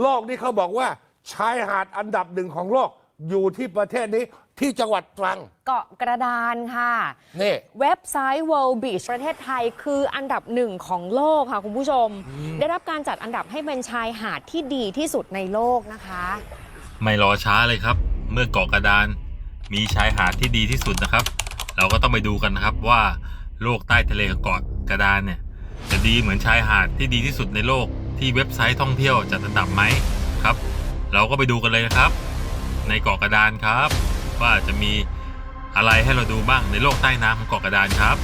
โลกนี้เขาบอกว่าชายหาดอันดับหนึ่งของโลกอยู่ที่ประเทศนี้ที่จังหวัดตรัง เกาะกระดานค่ะ นี่เว็บไซต์ World Beach ประเทศไทยคืออันดับหนึ่งของโลกค่ะคุณผู้ชม ได้รับการจัดอันดับให้เป็นชายหาดที่ดีที่สุดในโลกนะคะ ไม่รอช้าเลยครับ เมื่อเกาะกระดาน มีชายหาดที่ดีที่สุดนะครับ เราก็ต้องไปดูกันนะครับว่าโลกใต้ทะเลของเกาะกระดานเนี่ย จะดีเหมือนชายหาดที่ดีที่สุดในโลก ที่เว็บไซต์ท่องเที่ยวจัดอันดับไหมครับ เราก็ไปดูกันเลยนะครับ ในเกาะกระดานครับ ว่าจะมีอะไรให้เราดูบ้างในโลกใต้น้ำของเกาะกระดานครับ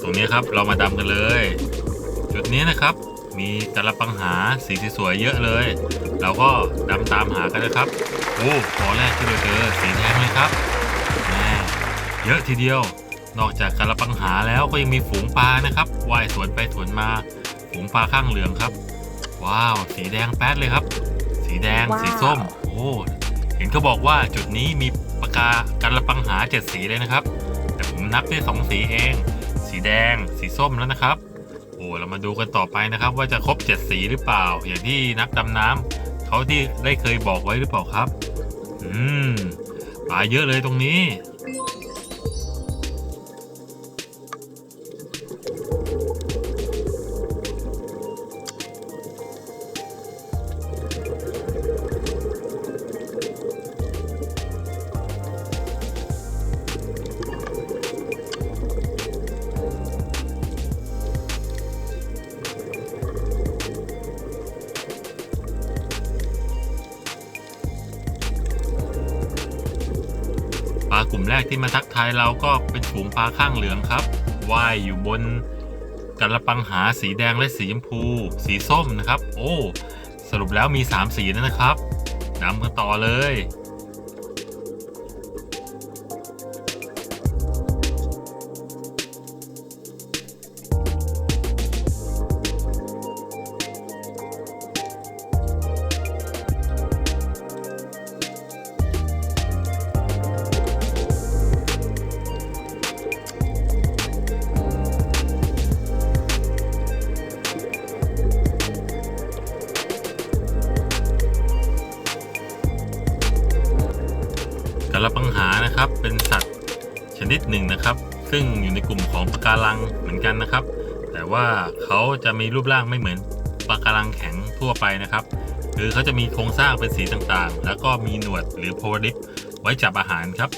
ตรงนี้ครับเรามาดำกันเลย จุดนี้นะครับ มีกระปังหาสีสวยๆเยอะเลย เราก็ดำตามหากันนะครับ โอ้ขอแรกที่เราเจอสีแดงเลยครับแม่เยอะทีเดียว นอกจากกระปังหาแล้วก็ยังมีฝูงปลานะครับว่ายสวนไปสวนมา ฝูงปลาข้างเหลืองครับ ว้าว สีแดงแป๊ดเลยครับ สีแดงว้าวสีส้ม โอ้เห็นเขาบอกว่าจุดนี้มีปากากระปังหาเจ็ดสีเลยนะครับ แต่ผมนับได้สองสีเอง สีแดง สีส้มแล้วนะครับโอ้ เรามาดูกันต่อไปนะครับ ว่าจะครบเจ็ดสีหรือเปล่า อย่างที่นักดำน้ำเขาที่ได้เคยบอกไว้หรือเปล่าครับ อืมปลาเยอะเลยตรงนี้ ที่มาทักทายเราก็เป็นฝูงปลาข้างเหลืองครับว่ายอยู่บนกระปังหาสีแดงและสีชมพู สีส้มนะครับ โอ้ สรุปแล้วมี 3 สีนะครับนำกันต่อเลย มีรูปร่างไม่เหมือนปะการังแข็งทั่วไปนะครับคือเขาจะมีโครงสร้างเป็นสีต่างๆ แล้วก็มีหนวดหรือโพลิปไว้จับอาหารครับ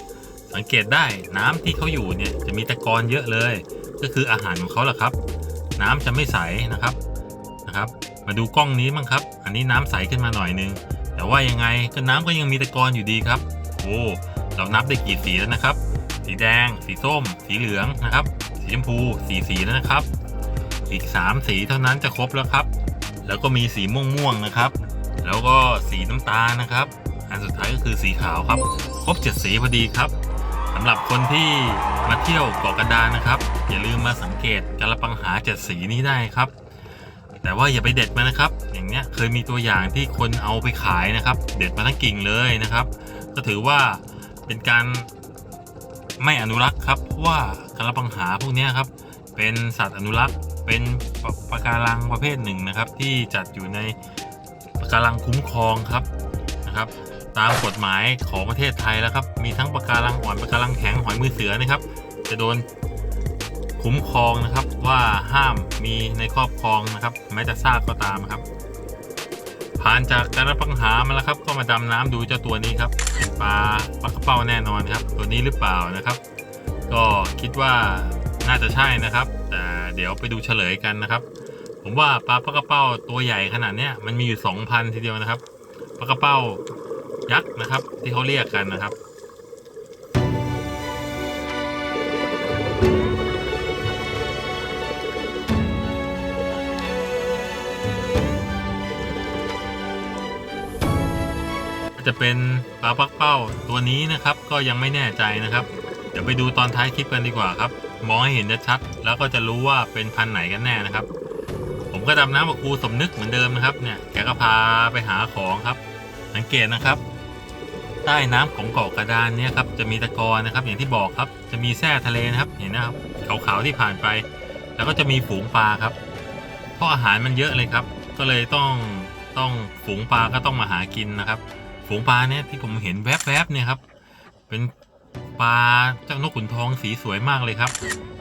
สังเกตได้น้ำที่เขาอยู่เนี่ยจะมีตะกอนเยอะเลย ก็คืออาหารของเขาแหละครับ น้ำจะไม่ใสนะครับนะครับ มาดูกล้องนี้มั้งครับ อันนี้น้ำใสขึ้นมาหน่อยนึง แต่ว่ายังไงก็น้ำก็ยังมีตะกอนอยู่ดีครับ โอ้เรานับได้กี่สีแล้วนะครับ สีแดง สีส้ม สีเหลืองนะครับ สีชมพูสีสีแล้วนะครับ อีก 3 สีเท่านั้นจะครบแล้วครับ แล้วก็มีสีม่วงๆนะครับ แล้วก็สีน้ำตาลนะครับ อันสุดท้ายก็คือสีขาวครับ ครบ 7 สีพอดีครับสำหรับคนที่มาเที่ยวเกาะกระดานนะครับ อย่าลืมมาสังเกตกระปังหาเจ็ดสีนี้ได้ครับ แต่ว่าอย่าไปเด็ดมานะครับ อย่างเนี้ยเคยมีตัวอย่างที่คนเอาไปขายนะครับ เด็ดมาทั้งกิ่งเลยนะครับ ก็ถือว่าเป็นการไม่อนุรักษ์ครับเพราะว่ากระปังหาพวกนี้ครับ เป็นสัตว์อนุรักษ์ เป็นปะปะการังประเภทหนึ่งนะครับ ที่จัดอยู่ในปะการังคุ้มครองครับนะครับ ตามกฎหมายของประเทศไทยแล้วครับมีทั้งปะการังอ่อนปะการังแข็งหอยมือเสือนะครับ จะโดนคุ้มครองนะครับว่าห้ามมีในครอบครองนะครับ แม้จะซากก็ตามครับ ผ่านจากการปังหามาแล้วครับ ก็มาดำน้ำดูเจ้าตัวนี้ครับเป็นปลาปลากระเป้าแน่นอนครับ ตัวนี้หรือเปล่านะครับ ก็คิดว่า น่าจะใช่นะครับ แต่เดี๋ยวไปดูเฉลยกันนะครับ ผมว่าปลาปลากระเป้าตัวใหญ่ขนาดเนี้ยมันมีอยู่2,000ทีเดียวนะครับปลากระเป้ายักษ์นะครับ ที่เขาเรียกกันนะครับจะเป็นปลาปักเป้าตัวนี้นะครับ ก็ยังไม่แน่ใจนะครับ เดี๋ยวไปดูตอนท้ายคลิปกันดีกว่าครับ มองให้เห็นชัดๆแล้วก็จะรู้ว่าเป็นพันไหนกันแน่นะครับ ผมก็ดำน้ำกับครูสมนึกเหมือนเดิมนะครับเนี่ยแกก็พาไปหาของครับ สังเกตนะครับ ใต้น้ำของเกาะกระดานเนี่ยครับจะมีตะกอนนะครับ อย่างที่บอกครับ จะมีแร่ทะเลนะครับเห็นนะครับขาวๆที่ผ่านไป แล้วก็จะมีฝูงปลาครับเพราะอาหารมันเยอะเลยครับ ก็เลยต้องต้องฝูงปลาก็ต้องมาหากินนะครับ ฝูงปลาเนี่ยที่ผมเห็นแวบๆเนี่ยครับ เป็น ปลาเจ้านกขุนทองสีสวยมากเลยครับ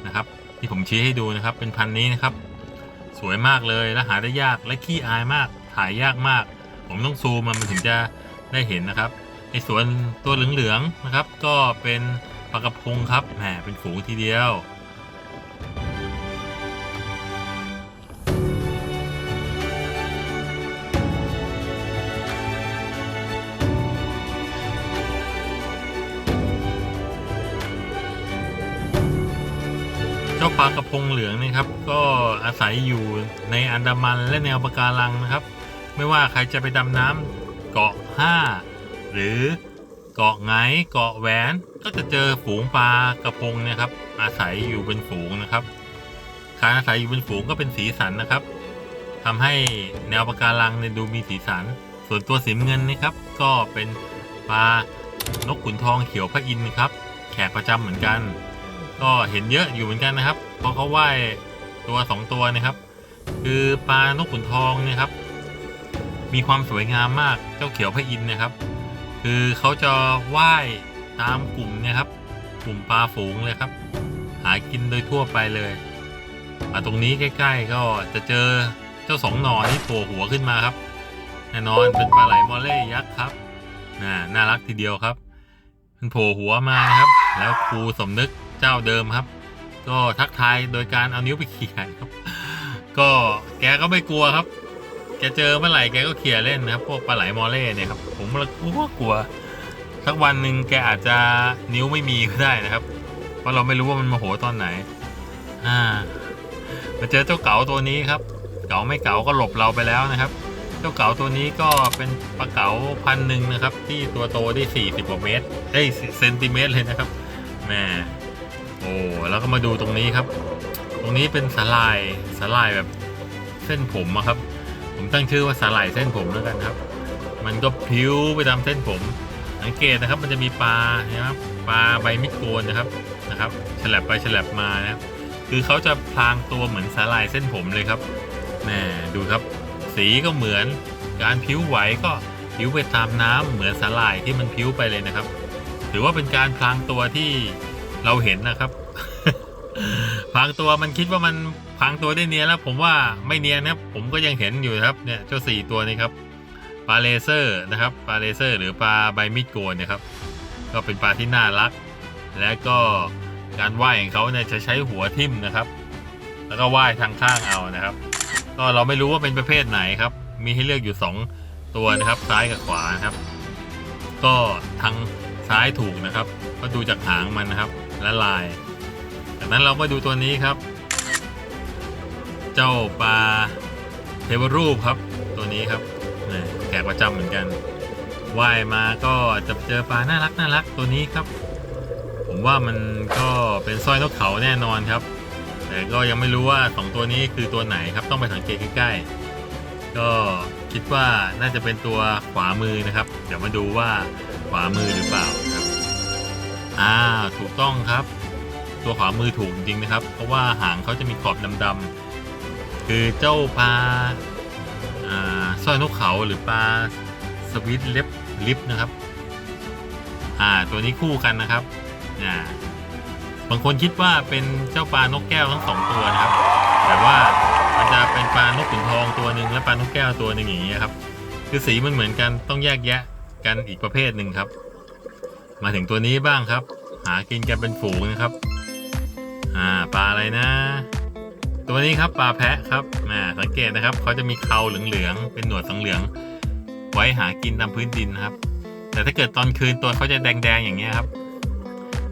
นะครับ ที่ผมชี้ให้ดูนะครับ เป็นพันนี้นะครับ สวยมากเลยและหาได้ยากและขี้อายมากถ่ายยากมาก ผมต้องซูมมันมันถึงจะได้เห็นนะครับไอ้สวนตัวเหลืองๆนะครับ ก็เป็นปลากระพงครับแหมเป็นฝูงทีเดียว ปลากระพงเหลืองนี่ครับ ก็อาศัยอยู่ในอันดามันและแนวปะการังนะครับ ไม่ว่าใครจะไปดำน้ำเกาะ5หรือเกาะไงเกาะแหวนก็จะเจอฝูงปลากระพงนะครับ อาศัยอยู่เป็นฝูงนะครับการอาศัยอยู่เป็นฝูงก็เป็นสีสันนะครับทำให้แนวปะการังเนี่ยดูมีสีสัน ส่วนตัวสีเงินนะครับ ก็เป็นปลานกขุนทองเขียวพระอินทร์ครับ แขกประจำเหมือนกัน ก็เห็นเยอะอยู่เหมือนกันนะครับ เพราะเขาว่ายตัวสองตัวนะครับ คือปลานกขุนทองเนี่ยครับ มีความสวยงามมากเจ้าเขียวพระอินทร์นะครับ คือเขาจะว่ายตามกลุ่มเนี่ยครับ กลุ่มปลาฝูงเลยครับ หากินโดยทั่วไปเลยมาตรงนี้ใกล้ ๆ ก็จะเจอเจ้าสองหนอนที่โผล่หัวขึ้นมาครับแน่นอนเป็นปลาไหลมอลเล่ยักษ์ครับน่าน่ารักทีเดียวครับมันโผล่หัวมานะครับ แล้วครูสมนึก เจ้าเดิมครับ ก็ทักทายโดยการเอานิ้วไปเขี่ยครับ ก็แกก็ไม่กลัวครับ แกเจอเมื่อไหร่แกก็เขี่ยเล่นนะครับ พวกปลาไหลมอเล่เนี่ยครับ ผมละกลัวกลัวสักวันหนึ่งแกอาจจะนิ้วไม่มีก็ได้นะครับ เพราะเราไม่รู้ว่ามันมาโหตอนไหน อ่า มาเจอเจ้าเก๋าตัวนี้ครับ เก๋าไม่เก๋าก็หลบเราไปแล้วนะครับ เจ้าเก๋าตัวนี้ก็เป็นปลาเก๋าพันหนึ่งนะครับ ที่ตัวโตได้40กว่าเมตร เอ้ยเซนติเมตรเลยนะครับแหม่ โอ้แล้วก็มาดูตรงนี้ครับ ตรงนี้เป็นสาลายสาลายแบบเส้นผมอะครับ ผมตั้งชื่อว่าสาหร่ายเส้นผมแล้วกันครับ มันก็พิ้วไปตามเส้นผม สังเกตนะครับมันจะมีปลานะครับปลาใบมิดโกนนะครับนะครับฉลับไปฉลับมานะครับคือเขาจะพลางตัวเหมือนสาหร่ายเส้นผมเลยครับแหมดูครับ สีก็เหมือนการพิ้วไหวก็พิ้วไปตามน้ำเหมือนสาหร่ายที่มันพิ้วไปเลยนะครับ ถือว่าเป็นการพลางตัวที่ เราเห็นนะครับพลางตัวมันคิดว่ามันพลางตัวได้เนียนแล้ว ผมว่าไม่เนียนนะครับ ผมก็ยังเห็นอยู่ครับเนี่ยเจ้าสี่ตัวนี้ครับปลาเลเซอร์นะครับปลาเลเซอร์ หรือปลาใบมีดโกนนะครับ ก็เป็นปลาที่น่ารัก และก็การว่ายของเขาเนี่ยจะใช้หัวทิ่มนะครับ แล้วก็ว่ายทางข้างเอานะครับ ก็เราไม่รู้ว่าเป็นประเภทไหนครับ มีให้เลือกอยู่สองตัวนะครับ ซ้ายกับขวานะครับ ก็ทางซ้ายถูกนะครับ ก็ดูจากหางมันนะครับ ละลาย จากนั้นเรามาดูตัวนี้ครับ เจ้าปลาเทวรูปครับ ตัวนี้ครับแขกประจำเหมือนกันว่ายมาก็จะเจอปลาน่ารักน่ารักตัวนี้ครับ ผมว่ามันก็เป็นสร้อยนกเขาแน่นอนครับ แต่ก็ยังไม่รู้ว่าสองตัวนี้คือตัวไหนครับต้องไปสังเกตใกล้ๆก็คิดว่าน่าจะเป็นตัวขวามือนะครับ เดี๋ยวมาดูว่าขวามือหรือเปล่า อ่าถูกต้องครับ ตัวขวามือถูกจริงๆนะครับ เพราะว่าหางเขาจะมีขอบดำๆคือเจ้าปลาอ่าสร้อยนกเขาหรือปลาสวิตเล็บลิฟนะครับ อ่าตัวนี้คู่กันนะครับอ่าบางคนคิดว่าเป็นเจ้าปลานกแก้วทั้งสองตัวนะครับ แต่ว่ามันจะเป็นปลานกขุนทองตัวหนึ่งและปลานกแก้วตัวหนึ่งอย่างนี้ยครับ คือสีมันเหมือนกันต้องแยกแยะกันอีกประเภทหนึ่งครับ มาถึงตัวนี้บ้างครับ หากินกันเป็นฝูงนะครับ อ่าปลาอะไรนะ ตัวนี้ครับปลาแพะครับอ่าสังเกตนะครับเขาจะมีเคราเหลืองๆเป็นหนวดสังเหลือง ไว้หากินตามพื้นดินนะครับ แต่ถ้าเกิดตอนคืนตัวเขาจะแดงๆอย่างเงี้ยครับ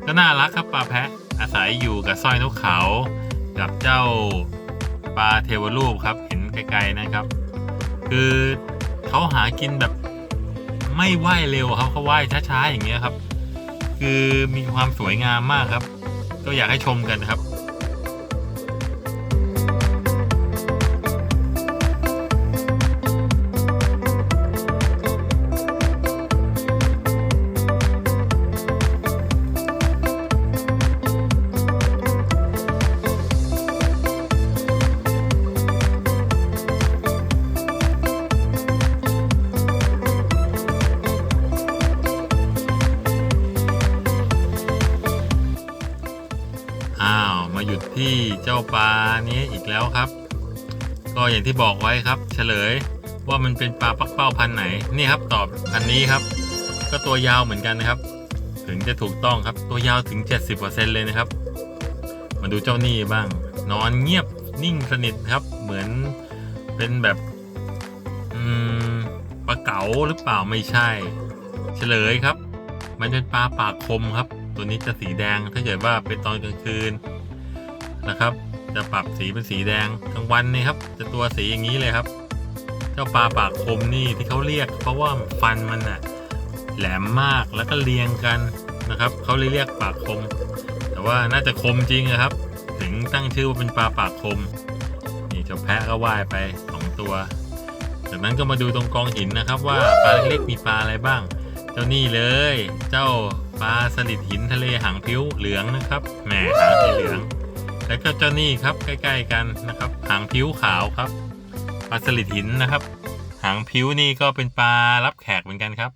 ก็น่ารักครับปลาแพะอาศัยอยู่กับสร้อยนกเขา กับเจ้าปลาเทวรูปครับเห็นไกลๆนะครับ คือเขาหากินแบบไม่ว่ายเร็วครับเขาว่ายช้าๆอย่างเงี้ยครับ คือมีความสวยงามมากครับ ก็อยากให้ชมกันครับ มาหยุดที่เจ้าปลานี้อีกแล้วครับ ก็อย่างที่บอกไว้ครับ เฉลยว่ามันเป็นปลาปักเป้าพันไหนนี่ครับตอบพันนี้ครับ ก็ตัวยาวเหมือนกันนะครับ ถึงจะถูกต้องครับตัวยาวถึง 70%เลยนะครับ มาดูเจ้านี่บ้าง นอนเงียบนิ่งสนิทครับ เหมือนเป็นแบบปลาเก๋าหรือเปล่าไม่ใช่ เฉลยครับ มันเป็นปลาปากคมครับ ตัวนี้จะสีแดงถ้าเกิดว่าเป็นตอนกลางคืนนะครับ จะปรับสีเป็นสีแดงกลางวันนี่ครับ จะตัวสีอย่างนี้เลยครับ เจ้าปลาปากคมนี่ที่เขาเรียก เพราะว่าฟันมันอะแหลมมากแล้วก็เรียงกันนะครับเขาเลยเรียกปากคม แต่ว่าน่าจะคมจริงนะครับ ถึงตั้งชื่อว่าเป็นปลาปากคมนี่เจ้าแพะก็ว่ายไปสองตัว จากนั้นก็มาดูตรงกองหินนะครับ ว่าปลาเล็กๆมีปลาอะไรบ้าง เจ้านี่เลย เจ้า ปลาสลิดหินทะเลหางพิ้วเหลืองนะครับแหมหางสีเหลือง แล้วก็เจ้านี่ครับใกล้ ๆ กันนะครับ หางพิ้วขาวครับปลาสลิดหินนะครับ หางพิ้วนี่ก็เป็นปลารับแขกเหมือนกันครับ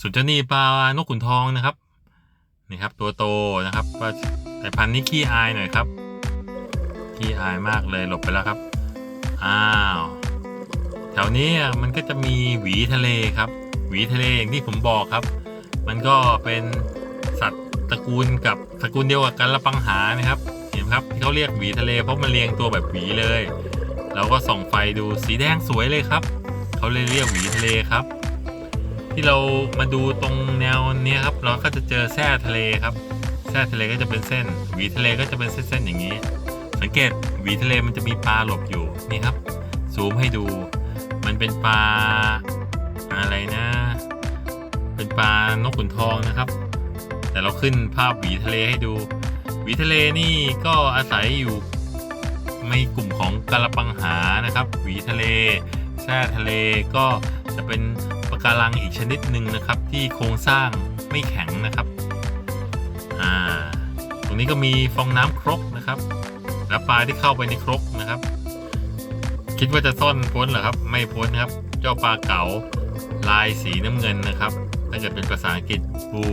ส่วนเจ้านี่ปลานกขุนทองนะครับนี่ครับตัวโตนะครับปลาแต่พันนี้ขี้อายหน่อยครับขี้อายมากเลยหลบไปแล้วครับอ้าวแถวนี้มันก็จะมีหวีทะเลครับ หวีทะเลอย่างที่ผมบอกครับ มันก็เป็นสัตว์ตระกูลกับตระกูลเดียวกับกันละปังหานะครับ เห็นไหมครับที่เขาเรียกหวีทะเล เพราะมันเรียงตัวแบบหวีเลยเราก็ส่องไฟดูสีแดงสวยเลยครับ เขาเลยเรียกหวีทะเลครับ ที่เรามาดูตรงแนวนี้ครับ เราก็จะเจอแท่ทะเลครับแท่ทะเลก็จะเป็นเส้น หวีทะเลก็จะเป็นเส้นๆอย่างนี้ สังเกตหวีทะเลมันจะมีปลาหลบอยู่นี่ครับซูมให้ดู มันเป็นปลาอะไรนะ ป็นปลานกขุนทองนะครับ แต่เราขึ้นภาพหวีทะเลให้ดู หวีทะเลนี่ก็อาศัยอยู่ในกลุ่มของกระปังหานะครับ หวีทะเลแช่ทะเลก็จะเป็นปะการังอีกชนิดหนึ่งนะครับ ที่โครงสร้างไม่แข็งนะครับอ่าตรงนี้ก็มีฟองน้ำครกนะครับและปลาที่เข้าไปในครกนะครับ คิดว่าจะซ่อนพ้นเหรอครับ ไม่พ้นครับ เจ้าปลาเก๋าลายสีน้ำเงินนะครับ ถ้าเกิดเป็นภาษาอังกฤษบู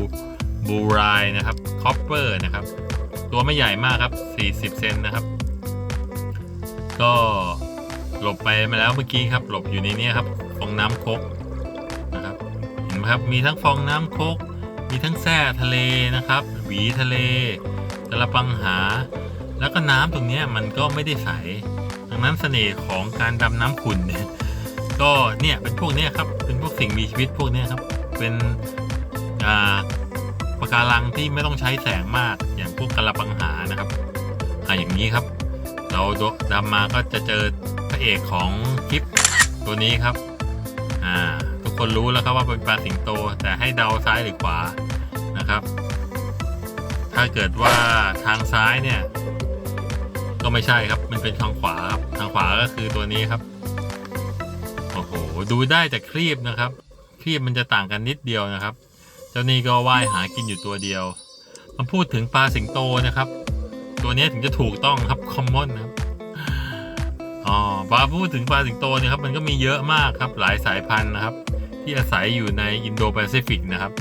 บูไรนะครับคอปเปอร์นะครับ ตัวไม่ใหญ่มากครับ 40 เซนนะครับ ก็หลบไปมาแล้วเมื่อกี้ครับ หลบอยู่ในนี้ครับฟองน้ำคกนะครับเห็นไหมครับมีทั้งฟองน้ำคก มีทั้งแท่ทะเลนะครับหวีทะเลกระปังหา แล้วก็น้ำตรงนี้มันก็ไม่ได้ใสดังนั้นเสน่ห์ของการดำน้ำขุ่นเนี่ยก็เนี่ยเป็นพวกเนี้ยครับเป็นพวกสิ่งมีชีวิตพวกเนี้ยครับ เป็นอ่าปะการังที่ไม่ต้องใช้แสงมากอย่างพวกกระปังหานะครับอ่าอย่างนี้ครับ เราดำมาก็จะเจอพระเอกของคลิปตัวนี้ครับอ่าทุกคนรู้แล้วครับว่าเป็นปลาสิงโต แต่ให้เดาซ้ายหรือขวานะครับ ถ้าเกิดว่าทางซ้ายเนี่ย ก็ไม่ใช่ครับ มันเป็นทางขวาครับทางขวาก็คือตัวนี้ครับโอ้โหดูได้จากครีบนะครับ ครีบมันจะต่างกันนิดเดียวนะครับ เจ้านี่ก็ว่ายหากินอยู่ตัวเดียวมาพูดถึงปลาสิงโตนะครับ ตัวนี้ถึงจะถูกต้องครับคอมมอนนะครับอ๋อปลาพูดถึงปลาสิงโตเนี่ยครับมันก็มีเยอะมากครับหลายสายพันธุ์นะครับ ที่อาศัยอยู่ในอินโดแปซิฟิกนะครับ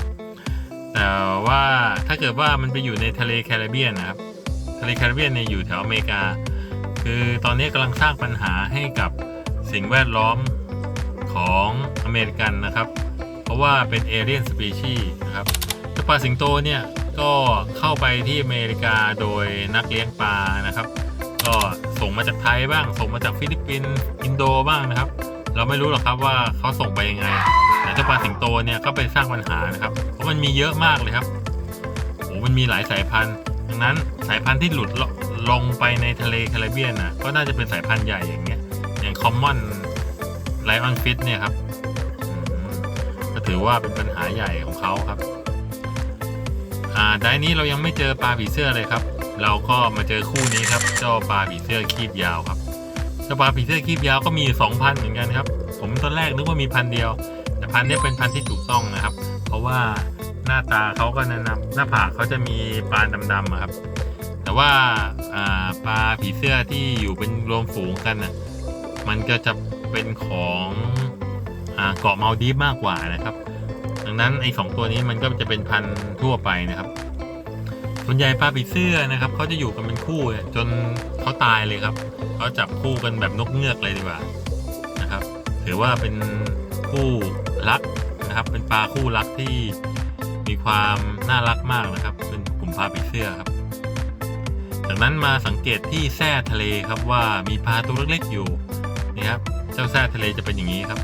แต่ว่าถ้าเกิดว่ามันไปอยู่ในทะเลแคริบเบียนนะครับ ทะเลแคริบเบียนเนี่ยอยู่แถวอเมริกา คือตอนนี้กำลังสร้างปัญหาให้กับสิ่งแวดล้อมของอเมริกันนะครับ ว่าเป็นเอเลียนสปีชีส์นะครับเจ้าปลาสิงโตเนี่ยก็เข้าไปที่อเมริกาโดยนักเลี้ยงปลานะครับ ก็ส่งมาจากไทยบ้าง ส่งมาจากฟิลิปปินส์อินโดบ้างนะครับ เราไม่รู้หรอกครับว่าเขาส่งไปยังไง แต่เจ้าปลาสิงโตเนี่ยก็ไปสร้างปัญหานะครับเพราะมันมีเยอะมากเลยครับโอ้มันมีหลายสายพันธุ์ดังนั้นสายพันธุ์ที่หลุดลลงไปในทะเลแคริบเบียนนะก็น่าจะเป็นสายพันธุ์ใหญ่อย่างเงี้ยอย่างคอมมอนไลออนฟิตเนี่ยครับ ถือว่าเป็นปัญหาใหญ่ของเขาครับอ่าไดนี้เรายังไม่เจอปลาผีเสื้อเลยครับ เราก็มาเจอคู่นี้ครับ เจ้าปลาผีเสื้อคีบยาวครับเจ้าปลาผีเสื้อคีบยาวก็มีสองพันเหมือนกันครับ ผมตอนแรกนึกว่ามีพันเดียว แต่พันนี้เป็นพันที่ถูกต้องนะครับ เพราะว่าหน้าตาเขาก็แนะนำหน้าผากเขาจะมีปานดำๆครับ แต่ว่าอ่าปลาผีเสื้อที่อยู่เป็นรวมฝูงกันน่ะมันก็จะเป็นของ เกาะมาลดีฟมากกว่านะครับ ดังนั้นไอ้สองตัวนี้มันก็จะเป็นพันธุ์ทั่วไปนะครับส่วนใหญ่ปลาผีเสื้อนะครับเขาจะอยู่กันเป็นคู่จนเขาตายเลยครับเขาจับคู่กันแบบนกเงือกเลยดีกว่านะครับถือว่าเป็นคู่รักนะครับ เป็นปลาคู่รักที่มีความน่ารักมากนะครับ เป็นกลุ่มปลาผีเสื้อครับ จากนั้นมาสังเกตที่แท่ทะเลครับว่ามีปลาตัวเล็กๆอยู่นี่ครับเจ้าแท่ทะเลจะเป็นอย่างนี้ครับ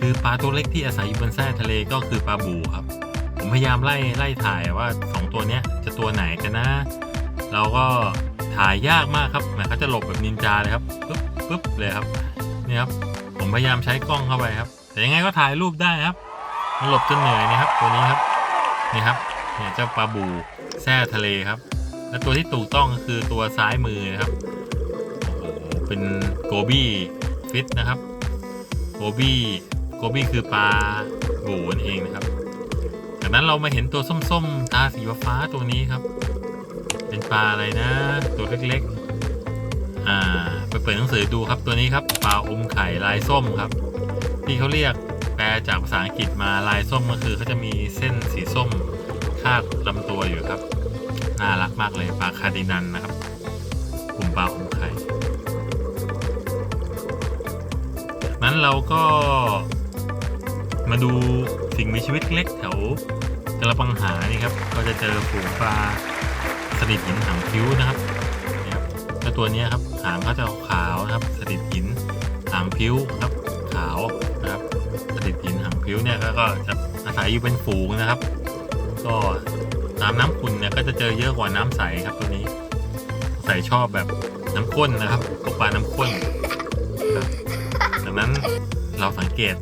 คือปลาตัวเล็กที่อาศัยอยู่บนแท่ทะเลก็คือปลาบูครับ ผมพยายามไล่ไล่ถ่ายว่าสองตัวเนี้ยจะตัวไหนกันนะ เราก็ถ่ายยากมากครับแหมเขาจะหลบแบบนินจาเลยครับปึ๊บปึ๊บเลยครับนี่ครับผมพยายามใช้กล้องเข้าไปครับ แต่ยังไงก็ถ่ายรูปได้ครับ มันหลบจนเหนื่อยนะครับ ตัวนี้ครับนี่ครับเนี่ยเจ้าปลาบูแท่ทะเลครับ และตัวที่ถูกต้องก็คือตัวซ้ายมือนะครับโอ้โหเป็นโกบี้ฟิตนะครับโกบี้ โกบี้คือปลาบูนเองนะครับ จากนั้นเรามาเห็นตัวส้มๆ ตาสีฟ้าตัวนี้ครับ เป็นปลาอะไรนะ ตัวเล็กๆ อ่า ไปเปิดหนังสือดูครับตัวนี้ครับปลาอมไข่ลายส้มครับ ที่เขาเรียกแปลจากภาษาอังกฤษมาลายส้มก็คือเขาจะมีเส้นสีส้มคาดลำตัวอยู่ครับน่ารักมากเลยปลาคาดินันนะครับกลุ่มปลาอมไข่จากนั้นเราก็ มาดูสิ่งมีชีวิตเล็กแถวกระปังหานี่ครับ ก็จะเจอฝูงปลาสลิดหินหางคิ้วนะครับนี่ครับเจ้าตัวนี้ครับหางเขาจะขาวนะครับสลิดหินหางพิ้วครับขาวนะครับสลิดหินหางพิ้วเนี่ยก็ก็จะอาศัยอยู่เป็นฝูงนะครับ ก็ตามน้ำขุ่นเนี่ยก็จะเจอเยอะกว่าน้ำใสครับตัวนี้ ใสชอบแบบน้ำข้นนะครับพวกปลาน้ำข้นครับดังนั้นเราสังเกต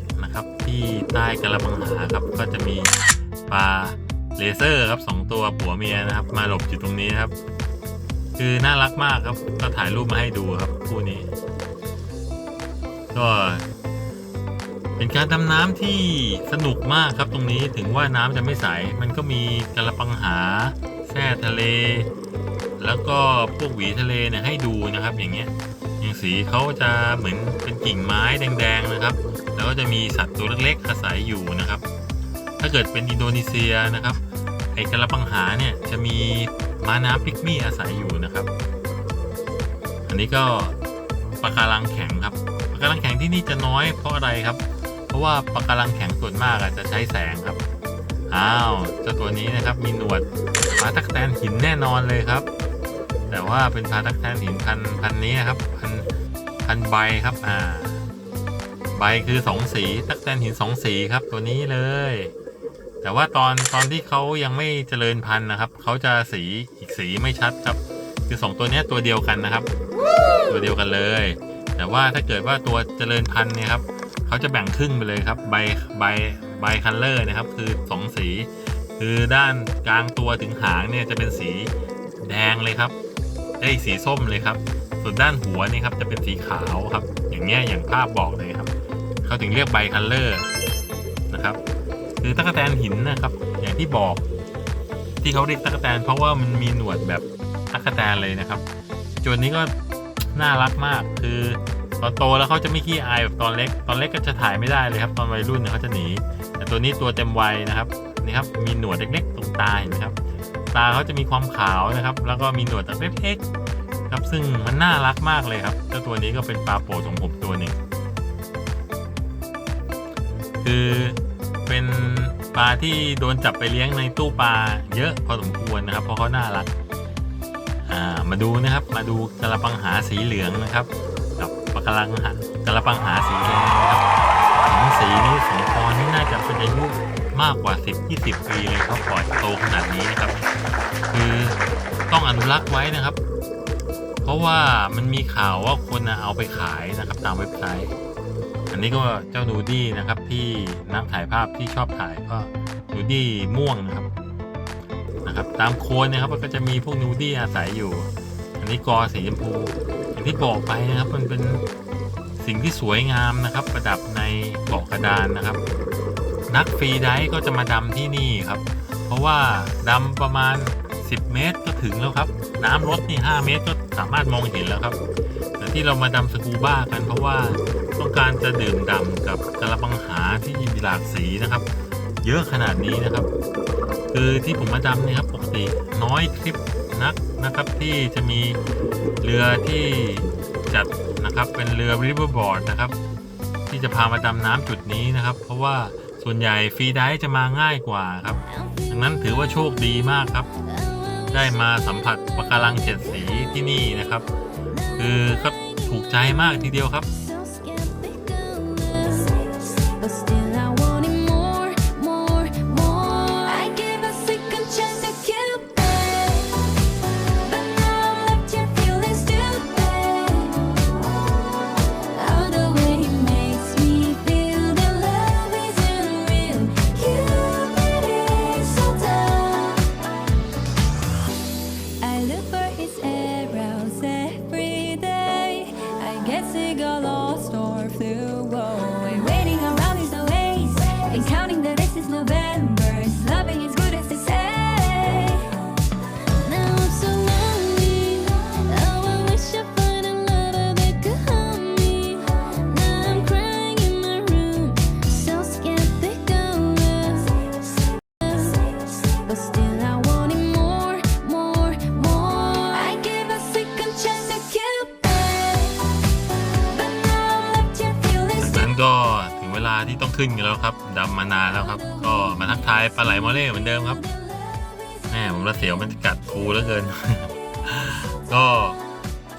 ที่ใต้กระมังหาครับ ก็จะมีปลาเลเซอร์ครับสองตัวผัวเมียนะครับ มาหลบอยู่ตรงนี้ครับ คือน่ารักมากครับ ก็ถ่ายรูปมาให้ดูครับคู่นี้ ก็ เป็นการดำน้ำที่สนุกมากครับตรงนี้ถึงว่าน้ำจะไม่ใส มันก็มีกระปังหาแท่ทะเล แล้วก็พวกหวีทะเลเนี่ยให้ดูนะครับอย่างเงี้ย สีเขาจะเหมือนเป็นกิ่งไม้แดงๆนะครับ แล้วก็จะมีสัตว์ตัวเล็กๆอาศัยอยู่นะครับ ถ้าเกิดเป็นอินโดนีเซียนะครับ ไอกระปังหาเนี่ยจะมีม้าน้ำพิกมี่อาศัยอยู่นะครับ อันนี้ก็ปะการังแข็งครับปะการังแข็งที่นี่จะน้อยเพราะอะไรครับ เพราะว่าปะการังแข็งส่วนมากอาจจะใช้แสงครับ อ้าวเจ้าตัวนี้นะครับมีหนวดปลาตักแตนหินแน่นอนเลยครับ แต่ว่าเป็นปลาตักแตนหินพันพันนี้ครับพันพันใบครับอ่าใบคือสองสีตักแตนหินสองสีครับตัวนี้เลย แต่ว่าตอนตอนที่เขายังไม่เจริญพันธุ์นะครับเขาจะสีอีกสีไม่ชัดครับ คือสองตัวนี้ตัวเดียวกันนะครับ ตัวเดียวกันเลย แต่ว่าถ้าเกิดว่าตัวเจริญพันธุ์เนี่ยครับเขาจะแบ่งครึ่งไปเลยครับใบใบใบคัลเลอร์นะครับ คือสองสี คือด้านกลางตัวถึงหางเนี่ยจะเป็นสีแดงเลยครับ ไอ้สีส้มเลยครับ ส่วนด้านหัวนี่ครับจะเป็นสีขาวครับ อย่างเงี้ยอย่างภาพบอกเลยครับ เขาถึงเรียกใบคัลเลอร์นะครับคือตั๊กแตนหินนะครับ อย่างที่บอก ที่เขาเรียกตั๊กแตนเพราะว่ามันมีหนวดแบบตั๊กแตนเลยนะครับจนนี้ก็น่ารักมากคือตอนโตแล้วเขาจะไม่ขี้อายแบบตอนเล็ก ตอนเล็กก็จะถ่ายไม่ได้เลยครับ ตอนวัยรุ่นเนี่ยเขาจะหนี แต่ตัวนี้ตัวเต็มวัยนะครับ นี่ครับ มีหนวดเล็กๆตรงตาเห็นไหมครับ ตาเขาจะมีความขาวนะครับ แล้วก็มีหนวดเล็กๆครับซึ่งมันน่ารักมากเลยครับเจ้าตัวนี้ก็เป็นปลาโปรดของผมตัวหนึ่งคือเป็นปลาที่โดนจับไปเลี้ยงในตู้ปลาเยอะพอสมควรนะครับ เพราะเขาน่ารักอ่ามาดูนะครับมาดูกระปังหาสีเหลืองนะครับ กับปะกระลังหากระปังหาสีแดงนะครับสองสีนี้สองตอนนี้น่าจะเป็นอายุ มากกว่า 10-20 ปีเลยครับปล่อยโตขนาดนี้นะครับ คือต้องอนุรักษ์ไว้นะครับ เพราะว่ามันมีข่าวว่าคนเอาไปขายนะครับตามเว็บไซต์ อันนี้ก็เจ้านูดี้นะครับที่นักถ่ายภาพที่ชอบถ่ายก็นูดี้ม่วงนะครับนะครับ ตามโคนนะครับก็จะมีพวกนูดี้อาศัยอยู่ อันนี้กอสีชมพูอย่างที่บอกไปนะครับมันเป็นสิ่งที่สวยงามนะครับ ประดับในเกาะกระดานนะครับ นักฟรีไดฟ์ก็จะมาดำที่นี่ครับ เพราะว่าดำประมาณ 10 เมตรก็ถึงแล้วครับ น้ำลดนี่5เมตรก็สามารถมองเห็นแล้วครับแต่ที่เรามาดำสกูบ้ากัน เพราะว่าต้องการจะดื่มด่ำกับกระปังหาที่มีหลากสีนะครับ เยอะขนาดนี้นะครับ คือที่ผมมาดำนี่ครับปกติน้อยทริปนักนะครับที่จะมีเรือที่จัดนะครับเป็นเรือ riverboard นะครับ ที่จะพามาดำน้ำจุดนี้นะครับ เพราะว่า ส่วนใหญ่ฟรีได์จะมาง่ายกว่าครับ ดังนั้นถือว่าโชคดีมากครับ ได้มาสัมผัสปะการังเจ็ดสีที่นี่นะครับ คือครับถูกใจมากทีเดียวครับ ขึ้นกันแล้วครับดำมานานแล้วครับ ก็มาทักทายปลาไหลมอเล่เหมือนเดิมครับแม่ผมระเสียวมันกัดคูแล้วเกิน ก็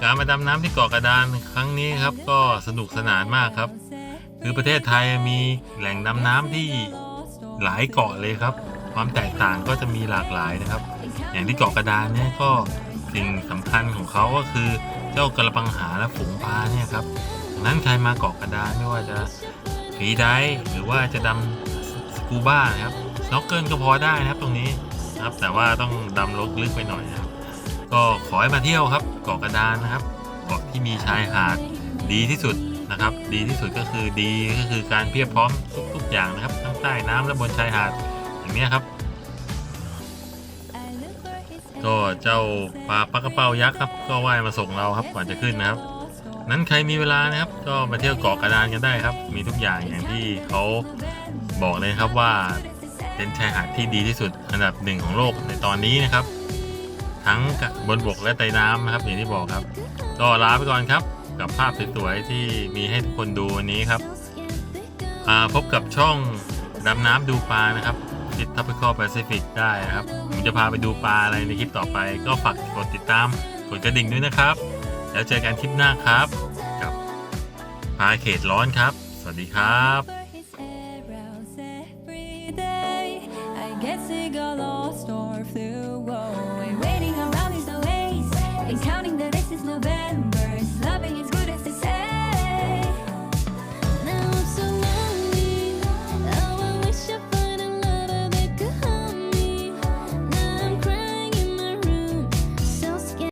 การมาดำน้ำที่เกาะกระดานครั้งนี้ครับ ก็สนุกสนานมากครับ คือประเทศไทยมีแหล่งดำน้ำที่หลายเกาะเลยครับ ความแตกต่างก็จะมีหลากหลายนะครับ อย่างที่เกาะกระดานเนี่ยก็สิ่งสำคัญของเขาก็คือเจ้ากระปังหาและฝูงปลาเนี่ยครับนั้นใครมาเกาะกระดานไม่ว่าจะ ฟีไดหรือว่าจะดำสกูบ้านะครับสโนว์เกิลก็พอได้นะครับตรงนี้นะครับ แต่ว่าต้องดำลกลึกไปหน่อยนะครับ ก็ขอให้มาเที่ยวครับเกาะกระดานนะครับเกาะที่มีชายหาดดีที่สุดนะครับ ดีที่สุดก็คือดีก็คือการเพียบพร้อมทุกๆอย่างนะครับทั้งใต้น้ำและบนชายหาดอย่างนี้ครับ ก็เจ้าปลาปักกระเป้ายักษ์ครับ ก็ว่ายมาส่งเราครับก่อนจะขึ้นนะครับ นั้นใครมีเวลานะครับ ก็มาเที่ยวเกาะกระดานกันได้ครับ มีทุกอย่างอย่างที่เขาบอกเลยครับว่าเป็นชายหาดที่ดีที่สุดอันดับหนึ่งของโลกในตอนนี้นะครับ ทั้งบนบกและใต้น้ำนะครับอย่างที่บอกครับ ก็ลาไปก่อนครับ กับภาพสวยๆที่มีให้ทุกคนดูวันนี้ครับพบกับช่องดำน้ำดูปลานะครับทิศทัพพิคอแปซิฟิกได้นะครับผมจะพาไปดูปลาอะไรในคลิปต่อไป ก็ฝากกดติดตามกดกระดิ่งด้วยนะครับ แล้วเจอกันคลิปหน้าครับ กับพาเขตร้อนครับ สวัสดีครับ I guess it got lost